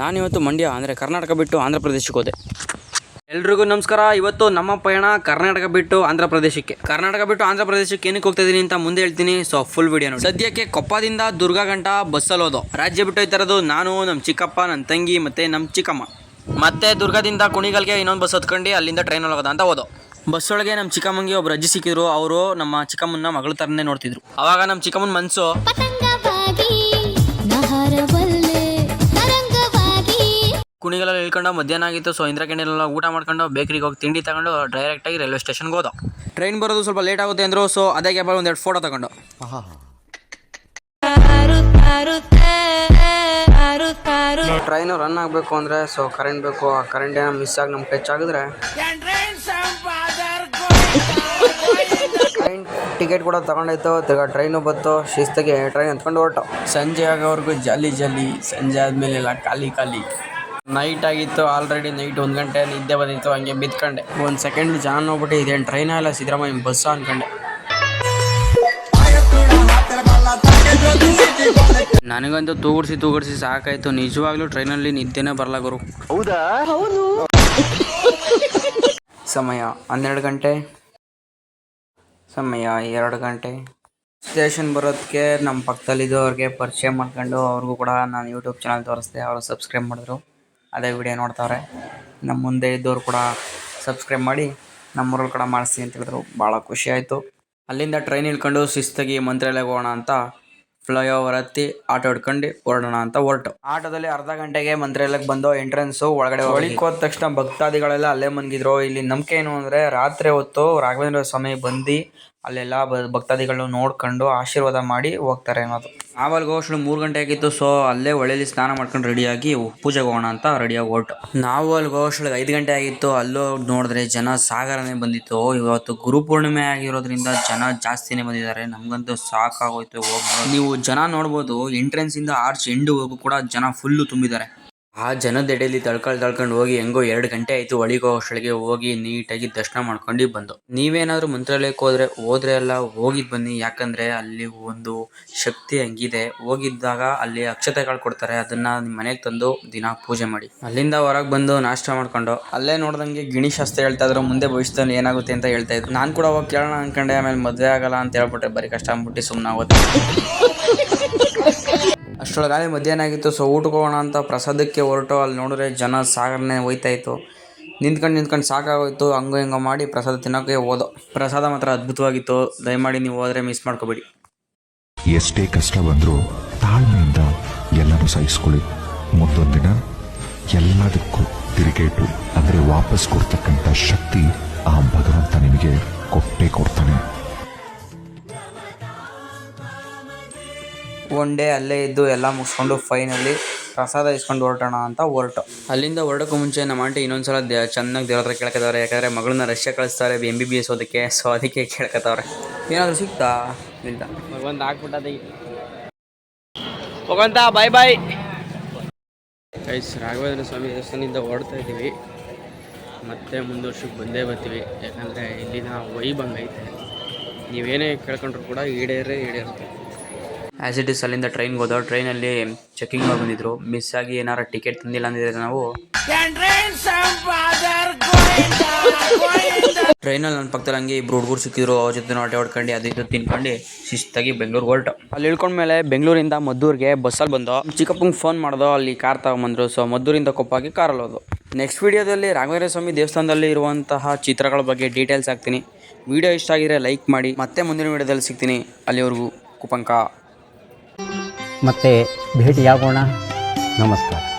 ನಾನಿವತ್ತು ಮಂಡ್ಯ, ಅಂದರೆ ಕರ್ನಾಟಕ ಬಿಟ್ಟು ಆಂಧ್ರ ಪ್ರದೇಶಕ್ಕೆ ಹೋದೆ. ಎಲ್ರಿಗೂ ನಮಸ್ಕಾರ. ಇವತ್ತು ನಮ್ಮ ಪಯಣ ಕರ್ನಾಟಕ ಬಿಟ್ಟು ಆಂಧ್ರ ಪ್ರದೇಶಕ್ಕೆ. ಕರ್ನಾಟಕ ಬಿಟ್ಟು ಆಂಧ್ರ ಪ್ರದೇಶಕ್ಕೆ ಏನಕ್ಕೆ ಹೋಗ್ತಾ ಇದೀನಿ ಅಂತ ಮುಂದೆ ಹೇಳ್ತೀನಿ. ಸೊ ಫುಲ್ ವಿಡಿಯೋ ನೋಡಿ. ಸದ್ಯಕ್ಕೆ ಕೊಪ್ಪದಿಂದ ದುರ್ಗಾ ಗಂಟ ಬಸ್ಸಲ್ಲಿ ರಾಜ್ಯ ಬಿಟ್ಟು ಹೋಗ್ತಾ ನಾನು ನಮ್ಮ ಚಿಕ್ಕಪ್ಪ ನನ್ನ ತಂಗಿ ಮತ್ತೆ ನಮ್ಮ ಚಿಕ್ಕಮ್ಮ. ಮತ್ತೆ ದುರ್ಗದಿಂದ ಕುಣಿಗಲ್ಗೆ ಇನ್ನೊಂದು ಬಸ್ ಹತ್ಕೊಂಡು ಅಲ್ಲಿಂದ ಟ್ರೈನಲ್ಲಿ ಹೋಗೋದ ಅಂತ ಹೋದೋ. ಬಸ್ಸೊಳಗೆ ನಮ್ಮ ಚಿಕ್ಕಮ್ಮಂಗೆ ಒಬ್ರು ಅಜ್ಜಿ ಸಿಕ್ಕಿದ್ರು. ಅವರು ನಮ್ಮ ಚಿಕ್ಕಮ್ಮನ ಮಗಳ ಥರನೇ ನೋಡ್ತಿದ್ರು. ಅವಾಗ ನಮ್ಮ ಚಿಕ್ಕಮ್ಮನ ಮನಸ್ಸು ಕುಣಿಗಲಲ್ಲಿ ಇಳ್ಕೊಂಡು ಮಧ್ಯಾಹ್ನ ಆಗಿತ್ತು. ಸೊ ಇಂದ್ರ ಕ್ಯಾಂಟೀನೆಲ್ಲ ಊಟ ಮಾಡ್ಕೊಂಡು ಬೇಕ್ರಿಗೆ ಹೋಗಿ ತಿಂಡಿ ತಗೊಂಡು ಡೈರೆಕ್ಟಾಗಿ ರೈಲ್ವೆ ಸ್ಟೇಷನ್ಗೆ ಹೋದ. ಟ್ರೈನ್ ಬರೋದು ಸ್ವಲ್ಪ ಲೇಟ್ ಆಗುತ್ತೆ ಅಂದರು ಸೊ ಅದೇ ಗ್ಯಾಪಲ್ಲಿ ಒಂದೆರಡು ಫೋಟೋ ತಗೊಂಡು. ಟ್ರೈನು ರನ್ ಆಗಬೇಕು ಅಂದರೆ ಸೊ ಕರೆಂಟ್ ಬೇಕು. ಆ ಕರೆಂಟ್ ಏನೋ ಮಿಸ್ ಆಗಿ ನಮ್ಗೆ ಟಚ್ ಆಗಿದ್ರೆ. ಟ್ರೈನ್ ಟಿಕೆಟ್ ಕೂಡ ತಗೊಂಡಾಯ್ತು ತಿರ್ಗಾ ಟ್ರೈನು ಬತ್ತು ಶಿಸ್ತಿಗೆ ಟ್ರೈನ್ ಹತ್ಕೊಂಡು ಹೊರಟು. ಸಂಜೆ ಆಗೋವರೆಗೂ ಜಾಲಿ ಜಾಲಿ ಸಂಜೆ ಆದಮೇಲೆ ಎಲ್ಲ ಖಾಲಿ ಖಾಲಿ. ನೈಟ್ ಆಗಿತ್ತು ಆಲ್ರೆಡಿ ನೈಟ್ ಒಂದು ಗಂಟೆ ನಿದ್ದೆ ಬಂದಿತ್ತು ಹಂಗೆ ಬಿತ್ಕೊಂಡೆ. ಒಂದು ಸೆಕೆಂಡ್ ಜಾನ್ ನೋಡ್ಬಿಟ್ಟು ಇದೇನು ಟ್ರೈನ ಇಲ್ಲ ಸಿದ್ದರಾಮಯ್ಯ ಬಸ್ ಅನ್ಕೊಂಡೆ. ನನಗಂತೂ ತೂಗುಡ್ಸಿ ತೂಗುಡ್ಸಿ ಸಾಕಾಯ್ತು. ನಿಜವಾಗ್ಲೂ ಟ್ರೈನಲ್ಲಿ ನಿದ್ದೆನೇ ಬರಲ್ಲ ಗುರು. ಹೌದಾ? ಸಮಯ ಹನ್ನೆರಡು ಗಂಟೆ. ಸಮಯ ಎರಡು ಗಂಟೆ. ಸ್ಟೇಷನ್ ಬರೋದಕ್ಕೆ ನಮ್ಮ ಪಕ್ಕದಲ್ಲಿದ್ದವ್ರಿಗೆ ಪರಿಚಯ ಮಾಡ್ಕೊಂಡು ಅವ್ರಿಗೂ ಕೂಡ ನಾನು ಯೂಟ್ಯೂಬ್ ಚಾನಲ್ ತೋರಿಸ್ದೆ ಅವರು ಸಬ್ಸ್ಕ್ರೈಬ್ ಮಾಡಿದ್ರು. ಅದೇ ವಿಡಿಯೋ ನೋಡ್ತಾವ್ರೆ. ನಮ್ಮ ಮುಂದೆ ಇದ್ದವ್ರು ಕೂಡ ಸಬ್ಸ್ಕ್ರೈಬ್ ಮಾಡಿ ನಮ್ಮೂರಲ್ಲಿ ಕೂಡ ಮಾಡಿಸಿ ಅಂತ ಹೇಳಿದ್ರು. ಭಾಳ ಖುಷಿ ಆಯಿತು. ಅಲ್ಲಿಂದ ಟ್ರೈನ್ ಇಳ್ಕೊಂಡು ಶಿಸ್ತಾಗಿ ಮಂತ್ರಾಲಯಕ್ಕೆ ಹೋಗೋಣ ಅಂತ ಫ್ಲೈಓವರ್ ಹತ್ತಿ ಆಟೋ ಹಿಡ್ಕೊಂಡು ಹೊರಡೋಣ ಅಂತ ಹೊರಟು. ಆಟೋದಲ್ಲಿ ಅರ್ಧ ಗಂಟೆಗೆ ಮಂತ್ರಾಲಯಕ್ಕೆ ಬಂದು ಎಂಟ್ರೆನ್ಸು ಒಳಗಡೆ ಒಳಗೆ ಹೋದ ತಕ್ಷಣ ಭಕ್ತಾದಿಗಳೆಲ್ಲ ಅಲ್ಲೇ ಮನ್ಗಿದ್ರು. ಇಲ್ಲಿ ನಂಬಿಕೆ ಏನು ಅಂದರೆ ರಾತ್ರಿ ಹೊತ್ತು ರಾಘವೇಂದ್ರ ಸ್ವಾಮಿ ಬಂದು ಅಲ್ಲೆಲ್ಲ ಬ- ಭಕ್ತಾದಿಗಳು ನೋಡ್ಕೊಂಡು ಆಶೀರ್ವಾದ ಮಾಡಿ ಹೋಗ್ತಾರೆ ಅನ್ನೋದು. ಆಮೇಲೆ ಹೋಗೋಷ್ಟು ಮೂರು ಗಂಟೆ ಆಗಿತ್ತು ಸೊ ಅಲ್ಲೇ ಹೊಳೆಯಲ್ಲಿ ಸ್ನಾನ ಮಾಡ್ಕೊಂಡು ರೆಡಿಯಾಗಿ ಪೂಜೆಗೆ ಹೋಗೋಣ ಅಂತ ರೆಡಿಯಾಗಿ ಹೊರಟು. ನಾವು ಅಲ್ಲಿ ಹೋಗೋಷ್ಟಿಗೆ ಐದು ಗಂಟೆ ಆಗಿತ್ತು, ಅಲ್ಲೋ ನೋಡಿದ್ರೆ ಜನ ಸಾಗರನೇ ಬಂದಿತ್ತು. ಇವತ್ತು ಗುರುಪೂರ್ಣಿಮೆ ಆಗಿರೋದ್ರಿಂದ ಜನ ಜಾಸ್ತಿನೇ ಬಂದಿದ್ದಾರೆ. ನಮಗಂತೂ ಸಾಕಾಗೋಯ್ತು ಹೋಗಿ ನೀವು ಜನ ನೋಡ್ಬೋದು ಎಂಟ್ರೆನ್ಸಿಂದ ಆರ್ಚ್ ಎಂಡುವರೆಗೂ ಕೂಡ ಜನ ಫುಲ್ಲು ತುಂಬಿದ್ದಾರೆ. ಆ ಜನದ ಎಡೆಯಲ್ಲಿ ತಳ್ಕೊಂಡು ತಳ್ಕೊಂಡು ಹೋಗಿ ಹೆಂಗೋ ಎರಡು ಗಂಟೆ ಆಯಿತು ಒಳಿಗೋ ಅಷ್ಟೊಳಗೆ ಹೋಗಿ ನೀಟಾಗಿ ದರ್ಶನ ಮಾಡ್ಕೊಂಡು ಬಂದು. ನೀವೇನಾದರೂ ಮಂತ್ರಾಲಯಕ್ಕೆ ಹೋದರೆ ಹೋದ್ರೆ ಎಲ್ಲ ಹೋಗಿದ್ದು ಬನ್ನಿ. ಯಾಕಂದರೆ ಅಲ್ಲಿ ಒಂದು ಶಕ್ತಿ ಹಂಗಿದೆ. ಹೋಗಿದ್ದಾಗ ಅಲ್ಲಿ ಅಕ್ಷತೆಗಳು ಕೊಡ್ತಾರೆ. ಅದನ್ನು ನಿಮ್ಮ ಮನೆಗೆ ತಂದು ದಿನ ಪೂಜೆ ಮಾಡಿ. ಅಲ್ಲಿಂದ ಹೊರಗೆ ಬಂದು ನಾಷ್ಟ ಮಾಡ್ಕೊಂಡು ಅಲ್ಲೇ ನೋಡ್ದಂಗೆ ಗಿಣಿ ಶಾಸ್ತ್ರ ಹೇಳ್ತಾ ಇದ್ರು. ಮುಂದೆ ಭವಿಷ್ಯದಲ್ಲಿ ಏನಾಗುತ್ತೆ ಅಂತ ಹೇಳ್ತಾ ಇದ್ರು. ನಾನು ಕೂಡ ಹೋಗಿ ಕೇಳೋಣ ಅನ್ಕೊಂಡೆ ಆಮೇಲೆ ಮದುವೆ ಆಗಲ್ಲ ಅಂತ ಹೇಳ್ಬಿಟ್ಟೆ ಬರೀ ಕಷ್ಟ ಅಂದ್ಬಿಟ್ಟು ಸುಮ್ಮನೆ ಆಗೋದು ಅಷ್ಟರೊಳಗಾಲೆ ಮಧ್ಯಾಹ್ನ ಆಗಿತ್ತು ಸೊ ಊಟಕ್ಕೆ ಹೋಗೋಣ ಅಂತ ಪ್ರಸಾದಕ್ಕೆ ಹೊರಟು ಅಲ್ಲಿ ನೋಡಿದ್ರೆ ಜನ ಸಾಗರನೇ ಹೋಯ್ತಾ ಇತ್ತು ನಿಂತ್ಕೊಂಡು ನಿಂತ್ಕೊಂಡು ಸಾಕಾಗೋಯ್ತು ಹಂಗೋ ಹಿಂಗೋ ಮಾಡಿ ಪ್ರಸಾದ ತಿನ್ನೋಕ್ಕೆ ಹೋದೋ. ಪ್ರಸಾದ ಮಾತ್ರ ಅದ್ಭುತವಾಗಿತ್ತು. ದಯಮಾಡಿ ನೀವು ಹೋದರೆ ಮಿಸ್ ಮಾಡ್ಕೋಬೇಡಿ. ಎಷ್ಟೇ ಕಷ್ಟ ಬಂದರೂ ತಾಳ್ಮೆಯಿಂದ ಎಲ್ಲನೂ ಸಹಿಸ್ಕೊಳ್ಳಿ. ದಿನ ಎಲ್ಲದಕ್ಕೂ ತಿರುಗೇಟು ಅಂದರೆ ವಾಪಸ್ ಕೊಡ್ತಕ್ಕಂಥ ಶಕ್ತಿ ಆ ಭಗವಂತ ನಿಮಗೆ ಕೊಟ್ಟೇ ಕೊಡ್ತಾನೆ. ಒನ್ ಡೇ ಅಲ್ಲೇ ಇದ್ದು ಎಲ್ಲ ಮುಗಿಸ್ಕೊಂಡು ಫೈನಲಿ ಪ್ರಸಾದ ಇಸ್ಕೊಂಡು ಹೊರಟೋಣ ಅಂತ ಹೊರಟು. ಅಲ್ಲಿಂದ ಹೊರಡೋಕ್ಕೂ ಮುಂಚೆ ನಮ್ಮ ಆಂಟಿ ಇನ್ನೊಂದ್ಸಲ ದೇ ಚೆನ್ನಾಗಿ ದೇವ್ರ ಹತ್ರ ಯಾಕಂದ್ರೆ ಯಾಕಂದರೆ ಮಗಳನ್ನ ರಷ್ಯಾ ಕಳಿಸ್ತಾರೆ ಎಂ ಬಿ ಬಿ ಎಸ್ ಓದಕ್ಕೆ. ಸೊ ಅದಕ್ಕೆ ಕೇಳ್ಕೊತಾವ್ರೆ ಏನಾದರೂ ಸಿಗ್ತಾ ಇಲ್ಲ. ಭಗವಂತ ಹಾಕ್ಬಿಟ್ಟದ ಭಗವಂತ ಬಾಯ್ ಬಾಯ್ ಐಸ್ ರಾಘವೇಂದ್ರ ಸ್ವಾಮಿ ದೇವಸ್ಥಾನದಿಂದ ಹೊರಡ್ತಾ ಇದ್ದೀವಿ. ಮತ್ತೆ ಮುಂದೆ ವರ್ಷಕ್ಕೆ ಬಂದೇ ಬರ್ತೀವಿ. ಯಾಕಂದರೆ ಇಲ್ಲಿನ ವೈಬ್ ಹಂಗೈತೆ. ನೀವೇನೇ ಕೇಳ್ಕೊಂಡ್ರು ಕೂಡ ಈಡೇರೇ ಈಡೇರುತ್ತೆ. ಆ್ಯಸ್ ಇಟ್ ಇಸ್ ಅಲ್ಲಿಂದ ಟ್ರೈನ್ಗೆ ಹೋದೋ ಟ್ರೈನಲ್ಲಿ ಚೆಕಿಂಗ್ ಬಂದಿದ್ರು. ಮಿಸ್ ಆಗಿ ಏನಾರ ಟಿಕೆಟ್ ತಂದಿಲ್ಲ ಅಂದಿದ್ರೆ ನಾವು ಟ್ರೈನಲ್ಲಿ ನನ್ನ ಪಕ್ಕದಲ್ಲಿ ಹಂಗೆ ಇಬ್ರು ಹುಡುಗರು ಸಿಕ್ಕಿದ್ರು. ಅವ್ರ ಜೊತೆ ಆಟ ಹೊಡ್ಕೊಂಡು ಅದು ಇದು ತಿನ್ಕೊಂಡು ಶಿಸ್ತಾಗಿ ಬೆಂಗಳೂರು ಹೊರಟು. ಅಲ್ಲಿ ಇಳ್ಕೊಂಡ್ಮೇಲೆ ಬೆಂಗಳೂರಿಂದ ಮದ್ದೂರಿಗೆ ಬಸ್ಸಲ್ಲಿ ಬಂದು ಚಿಕ್ಕಪ್ಪಂಗೆ ಫೋನ್ ಮಾಡ್ದೋ. ಅಲ್ಲಿ ಕಾರ್ ತಗೊಂಬಂದರು. ಸೊ ಮದ್ದೂರಿಂದ ಕೊಪ್ಪಾಗಿ ಕಾರಲ್ಲಿ ಹೋದು ನೆಕ್ಸ್ಟ್ ವೀಡಿಯೋದಲ್ಲಿ ರಾಘವೇಂದ್ರ ಸ್ವಾಮಿ ದೇವಸ್ಥಾನದಲ್ಲಿ ಇರುವಂತಹ ಚಿತ್ರಗಳ ಬಗ್ಗೆ ಡೀಟೇಲ್ಸ್ ಹಾಕ್ತೀನಿ. ವಿಡಿಯೋ ಇಷ್ಟ ಆಗಿದ್ರೆ ಲೈಕ್ ಮಾಡಿ. ಮತ್ತೆ ಮುಂದಿನ ವೀಡಿಯೋದಲ್ಲಿ ಸಿಗ್ತೀನಿ. ಅಲ್ಲಿವರೆಗೂ ಕುಪಂಕ. ಮತ್ತೆ ಭೇಟಿಯಾಗೋಣ. ನಮಸ್ಕಾರ.